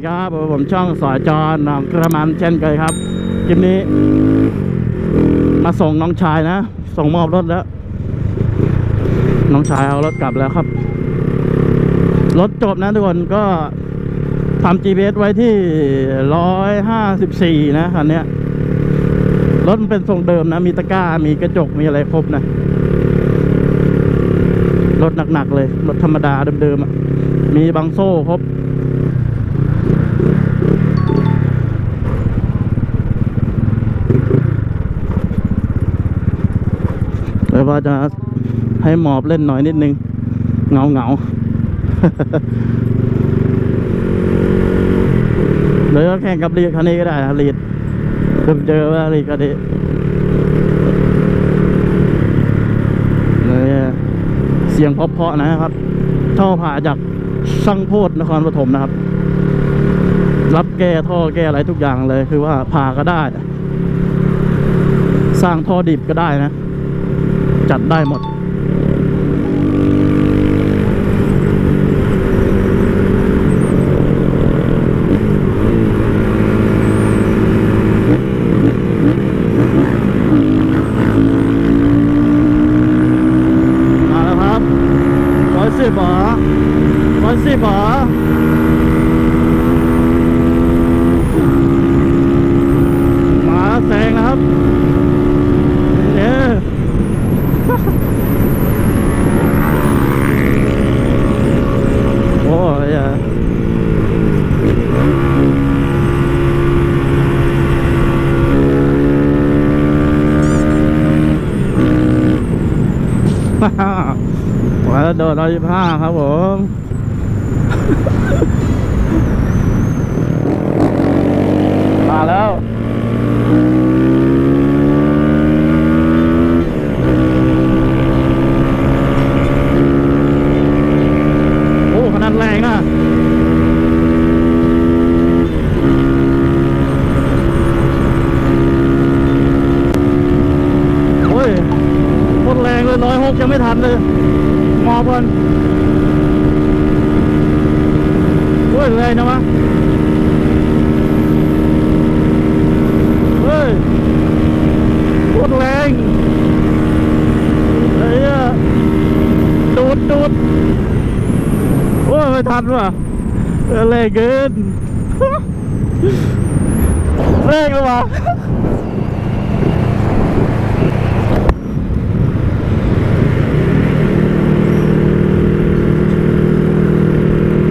ดีครับ ผมช่องสอยจอนนำกระมันเช่นเคยครับคลิปนี้ มาส่งน้องชายนะ ส่งมอบรถแล้ว น้องชายเอารถกลับแล้วครับ รถจบนะทุกคนก็ทำ GPS ไว้ที่ร้อยห้าสิบสี่นะคันเนี้ยรถมันเป็นทรงเดิมนะ มีตะกร้า มีกระจกมีอะไรครบนะรถหนักๆเลย รถธรรมดาเดิมๆอะมีบังโซ่ครบ ว่าจะให้หมอบเล่นหน่อยนิดนึงเงาเงาๆเลยก็แข่งกับลีดคันนี้ก็ได้นะลีดเดิมเจอว่าลีดคันนี้เลยเสียงเพาะๆนะครับท่อผ่าจากช่างโพดนครปฐมนะครับ รับแก้ท่อแก้อะไรทุกอย่างเลยคือว่าผ่าก็ได้ สร้างท่อดิบก็ได้นะ จัดได้หมด มาแล้วครับร้อยสิบหรอร้อยสิบหรอมาแซงนะครับเนี่ย โอ้ยอะมาวโดดร้อยห้าครับผม มาแล้ว โอ้ขนาดแรงนะ โอ้ยโคตรแรงเลยร้อยหกยัง ไม่ทันเลย มอบก่นโอ้ยแรงนะวะเฮ้ยโคตรแรงไอ้เหี้ยดูดดูดโอ้ยไม่ทันว่ะเออแรงเกิน แรงเลยว่ะ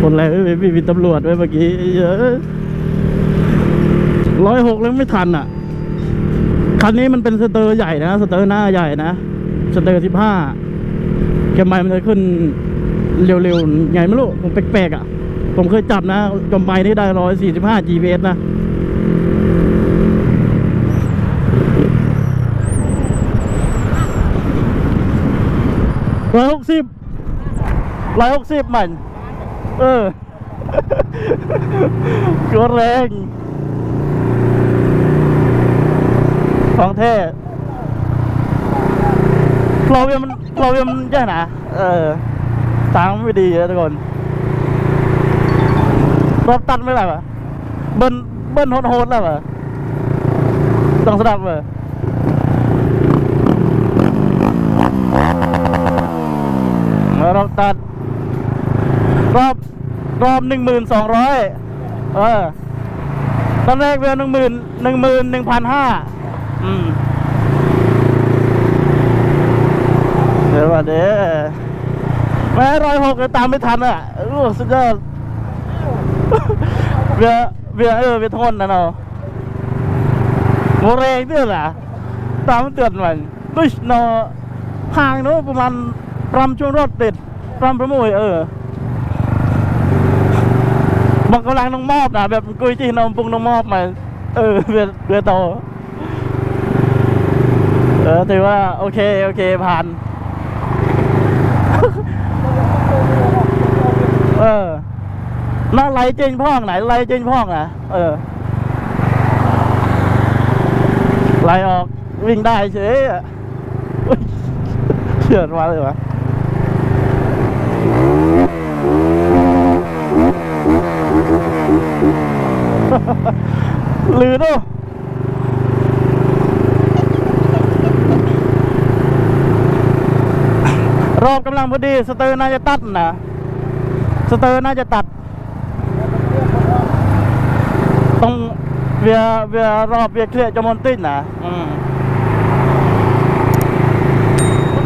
คนแรงไม่มีมีตำรวจไว้เมื่อกี้เยอะร้อยหกแล้วไม่ทันอะ คันนี้มันเป็นสเตอร์ใหญ่นะ สเตอร์หน้าใหญ่นะ สเตอร์สิบห้าแกมไมมันจะขึ้นเร็วๆไงไม่รู้ผมแปลกๆอะ ผมเคยจับนะจมไปนี่ได้ร้อยสี่สิบห้า GPS นะร้อยหกสิบร้อยหกสิบมัน เออ ก็แรงของเท่เราเวียมเราเวียมแย่นะเออตังไม่ดีนะทุกคนรถตัดไม่ได้ปะเบิ้ลเบิ้ลโหดๆแล้วปะต้องสดับเลยรอบตัดรอบ รอบหนึ่งหมื่นสองร้อยเออ ตอนแรกเวียหนึ่งหมื่นหนึ่งหมื่นหนึ่งพันห้าอืมเดี๋ยวว่าเด้แม่ร้อยหกตามไม่ทันอะโอ้สุดยอดเบียเบียเออเบียทนนะเนาะโมเรงด้วยล่ะตามมันเตือนมันดุชเนาะห่างเนาะประมาณปรำช่วงรถติดปรำประมวยเออ บอกกำลังน้องมอบนะแบบกุยที่น้องปุงน้องมอบมาเออเบียเบียโตเออถือว่าโอเคโอเคผ่านเออน่าไล่เจนพ่องไหนไล่เจนพ่องอะเออไล่ออกวิ่งได้เฉยอะอุ๊ยเชื่อมาเลยวะ หรือดูรอบกำลังพอดีสเตอร์น่าจะตัดนะสเตอร์น่าจะตัดต้องเวียเวียรอบเวียเคลียร์จมอนตินนะอืม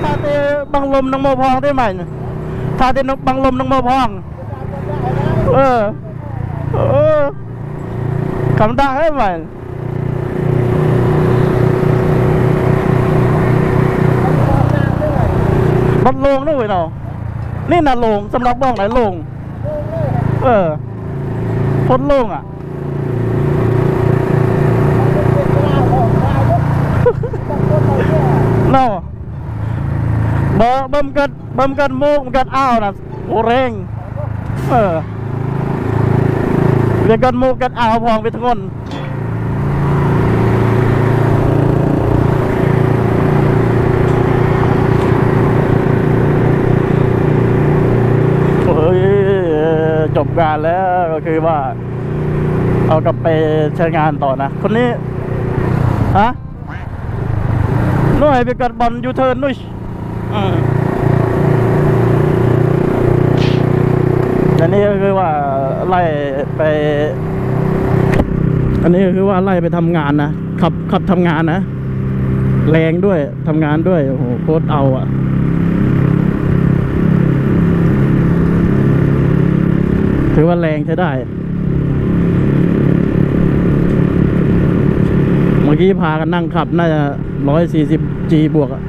ถ้าเตบังลมนังโมพองได้ไหมถ้าเตบังลมนังโมพอง เออ เออ คำได้ให้ไหมรถโลงด้วยเนาะนี่น่ะลงสำหรับบ้องไหนลง เออพ้นลงอะ เนาะเบิ่มกันเบิ่มกันมูกกันอ้าวนะโอเร่งเออ เรียกกันมูกกันอ้าวพองไปทั้งคนเฮ้ยจบงานแล้วก็คือว่า เอากลับไปใช้งานต่อนะ คนนี้ ฮะหน่วยไปกัดบอลยูเทิร์นด้วยอืม อันนี้ก็คือว่าไล่ไป อันนี้ก็คือว่าไล่ไปทำงานนะขับขับทำงานนะแรงด้วยทำงานด้วยโอ้โหโคตรเอาอะถือว่าแรงใช้ได้ เมื่อกี้พากันนั่งขับ น่าจะร้อยสี่สิบจีบวกอะ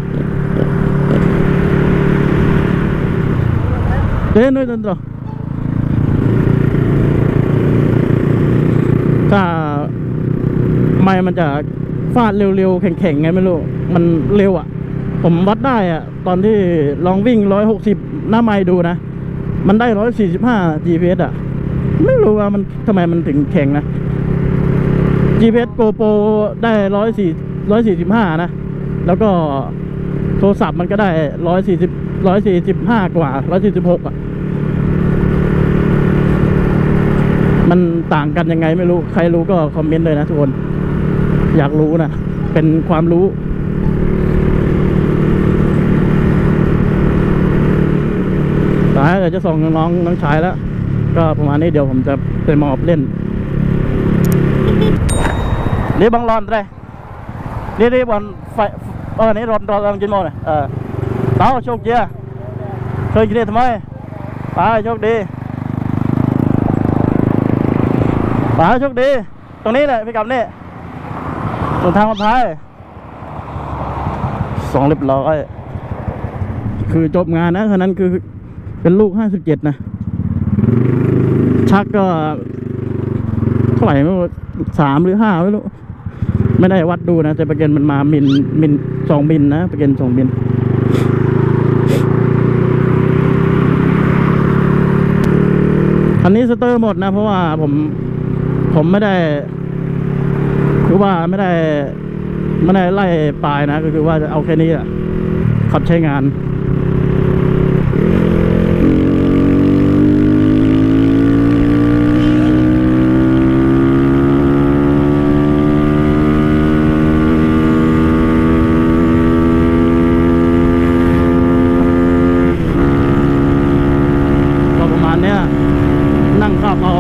เด้นด้วยตันต่อ ถ้าไม่มันจะฟาดเร็วๆ แข็งๆ ไงไม่รู้ มันเร็วอะผมวัดได้อะตอนที่ลองวิ่งร้อยหกสิบหน้าไม้ดูนะ มันได้ร้อยสี่สิบห้า GPS อะ ไม่รู้ว่ามันทำไมมันถึงแข็งนะ GPS GoPro ได้ร้อยสี่ร้อยสี่สิบห้านะ แล้วก็โทรศัพท์มันก็ได้ร้อยสี่สิบร้อยสี่สิบห้ากว่าร้อยสี่สิบหกอะ มันต่างกันยังไงไม่รู้ ใครรู้ก็คอมเมนต์เลยนะทุกคน อยากรู้นะ เป็นความรู้ตายเดี๋ยวจะส่งน้องน้องชายแล้ว ก็ประมาณนี้เดี๋ยวผมจะไปมอบเล่นนี่บังรอนเลยนี่นี่บอลไฟเออนี่รอนรอนรอนกินโมเลยเออเต้าโชคดีอะเคยกินได้ทำไมไปโชคดี ไปโชคดี ตรงนี้แหละพี่กับนี่ตรงทางมาพายสองเรียบร้อยคือจบงานนะคนนั้นคือเป็นลูกห้าสิบเจ็ดนะ ชักก็เท่าไหร่ไม่รู้สามหรือห้าไม่รู้ ไม่ได้วัดดูนะแต่ประเกันมันมามินมินสองมินนะประเกันสองมินอันนี้สเตอร์หมดนะ เพราะว่าผม ผมไม่ได้คือว่าไม่ได้ไม่ได้ไล่ปลายนะ ก็คือว่าจะเอาแค่นี้อะขับใช้งาน ก็ประมาณเนี้ย นั่งขับเอา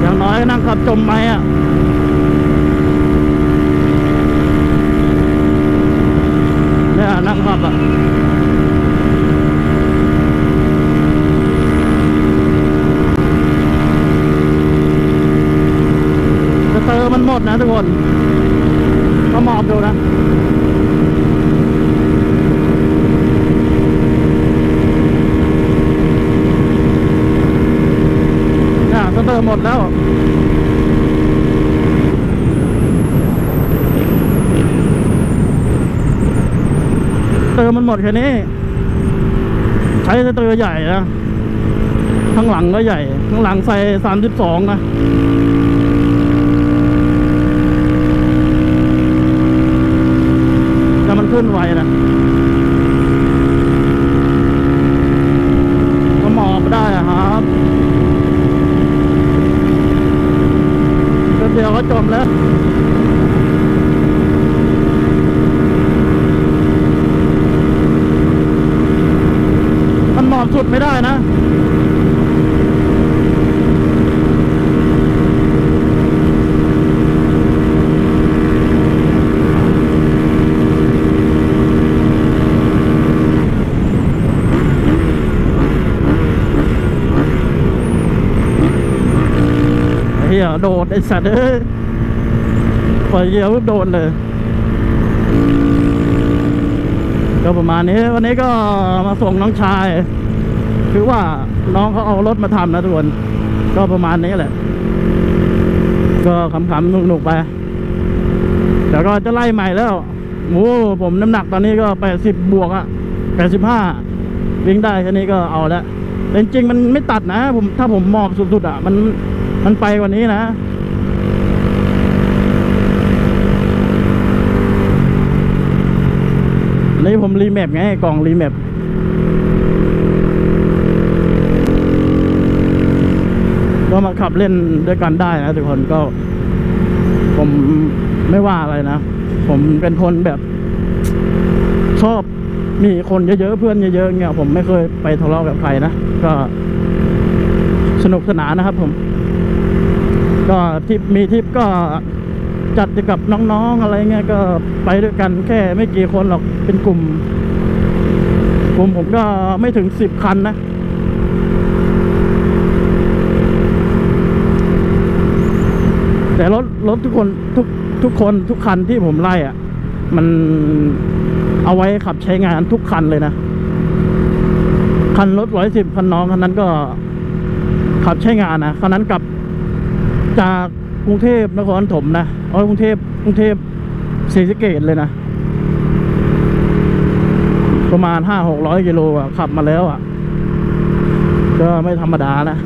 อย่างน้อยก็นั่งขับจมไหมอะ เนี่ยนั่งขับอะ จะเตอ มันหมดนะทุกคนก็มอบดูนะอ่าสเตอร์หมดแล้วเติมมันหมดแค่นี้ใช้สเตอร์ใหญ่นะข้างหลังก็ใหญ่ ข้างหลังใส่สามสิบสองนะ ขึ้นไวนะก็มองได้ครับเดียวก็จมแล้วมันมองสุดไม่ได้นะ ยโดดไอ้สัตว์เอ้ยปล่อยเยื่อปุ๊บโดนเลย ก็ประมาณนี้วันนี้ก็มาส่งน้องชาย คือว่าน้องเขาเอารถมาทำนะทุกคน ก็ประมาณนี้แหละ ก็ขำๆหนุกๆไปเดี๋ยวก็จะไล่ใหม่แล้วโอ้ผมน้ำหนักตอนนี้ก็แปดสิบบวกอะแปดสิบห้าวิ่งได้แค่นี้ก็เอาแล้วแต่จริงๆมันไม่ตัดนะ ผมถ้าผมมอบสุดๆอะมัน มันไปกว่านี้นะนนี้ผมรีแมปไงกล่องรีแมปก็มาขับเล่นด้วยกันได้นะทุกคนก็ ผมไม่ว่าอะไรนะ ผมเป็นคนแบบชอบมีคนเยอะๆเพื่อนเยอะๆเงี้ยผมไม่เคยไปทะเลาะกับใครนะ ก็สนุกสนานนะครับผม ก็ทริปมีทริปก็จัดกับน้องๆอะไรเงี้ยก็ไปด้วยกันแค่ไม่กี่คนหรอกเป็นกลุ่มกลุ่มผมก็ไม่ถึงสิบคันนะแต่รถรถทุกคนทุกทุกคนทุกคันที่ผมไล่อะ่ะ มันเอาไว้ขับใช้งานทุกคันเลยนะ คันรถร้อยสิบคันน้องคันนั้นก็ขับใช้งานนะคันนั้นกลับ จากกรุงเทพนครปฐมนะเอากรุงเทพกรุงเทพศรีสะเกดเลยนะ ประมาณห้าหกร้อยกิโลอะขับมาแล้วอะ ก็ไม่ธรรมดานะ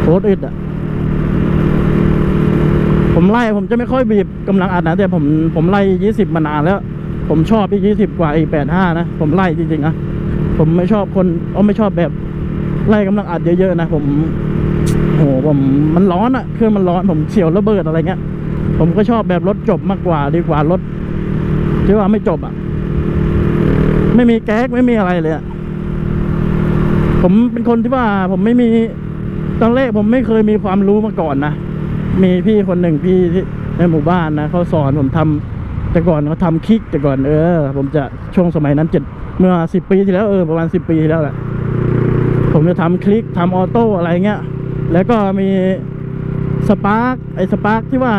โคตรอึดอะ ผมไล่ผมจะไม่ค่อยบีบกำลังอัดนะ แต่ผมผมไล่ยี่สิบมานานแล้ว ผมชอบที่ยี่สิบกว่าอีแปดห้านะ ผมไล่จริงๆนะผมไม่ชอบคนเอไม่ชอบแบบไล่กำลังอัดเยอะๆนะ ผม โหผมมันร้อนอะเครื่องมันร้อนผมเฉียวระเบิดอะไรเงี้ย ผมก็ชอบแบบรถจบมากกว่าดีกว่ารถที่ว่าไม่จบอะไม่มีแก๊กไม่มีอะไรเลยอะผมเป็นคนที่ว่า ผมไม่มีตอนแรกผมไม่เคยมีความรู้มาก่อนนะมีพี่คนหนึ่งพี่ที่ในหมู่บ้านนะเขาสอนผมทำแต่ก่อนเขาทำคลิกแต่ก่อนเออ ผมจะช่วงสมัยนั้นเจ็ดเมื่อสิบปีที่แล้วเออประมาณสิบปีที่แล้วแหละผมจะทำคลิกทำออโต้อะไรเงี้ย แล้วก็มีสปาร์กไอ้สปาร์กที่ว่า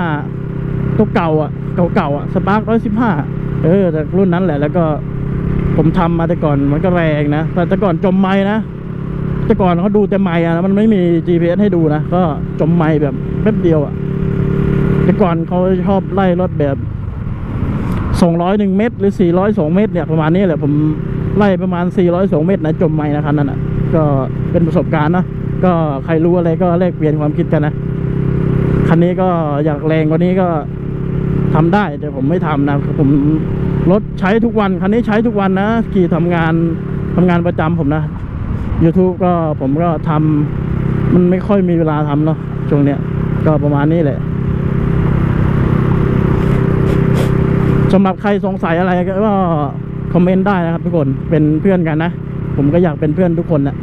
ตัวเก่าอะเก่าๆอะสปาร์กร้อยสิบห้าเออแต่รุ่นนั้นแหละแล้วก็ผมทำมาแต่ก่อนมันก็แรงนะ แต่แต่ก่อนจมไม้นะแต่ก่อนเขาดูแต่ไม้อะมันไม่มี GPS ให้ดูนะ ก็จมไม้แบบแป๊บเดียวอะแต่ก่อนเขาชอบไล่รถแบบสองร้อยหนึ่งเมตร หรือสี่ร้อยสองเมตรเนี่ยประมาณนี้แหละผมไล่ประมาณสี่ร้อยสองเมตรนะจมไม้นะคันนั้นอะก็เป็นประสบการณ์นะ ก็ใครรู้อะไรก็แลกเปลี่ยนความคิดกันนะ คันนี้ก็อยากแรงกว่านี้ก็ทำได้แต่ผมไม่ทำนะผมรถใช้ทุกวัน คันนี้ใช้ทุกวันนะขี่ทำงานทำงานประจำผมนะ YouTube ก็ผมก็ทำมันไม่ค่อยมีเวลาทำเนาะช่วงเนี้ยก็ประมาณนี้แหละสำหรับใครสงสัยอะไรก็คอมเมนต์ได้นะครับทุกคนเป็นเพื่อนกันนะ ผมก็อยากเป็นเพื่อนทุกคนนะ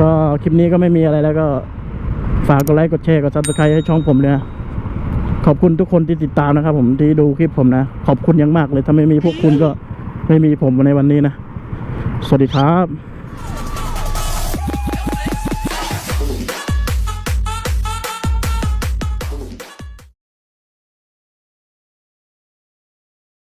ก็คลิปนี้ก็ไม่มีอะไรแล้วก็ฝากกดไลค์กดแชร์กดซับสไครต์ให้ช่องผมเลยนะขอบคุณทุกคนที่ติดตามนะครับ ผมที่ดูคลิปผมนะ ขอบคุณอย่างมากเลยถ้าไม่มีพวกคุณก็ไม่มีผมในวันนี้นะ สวัสดีครับ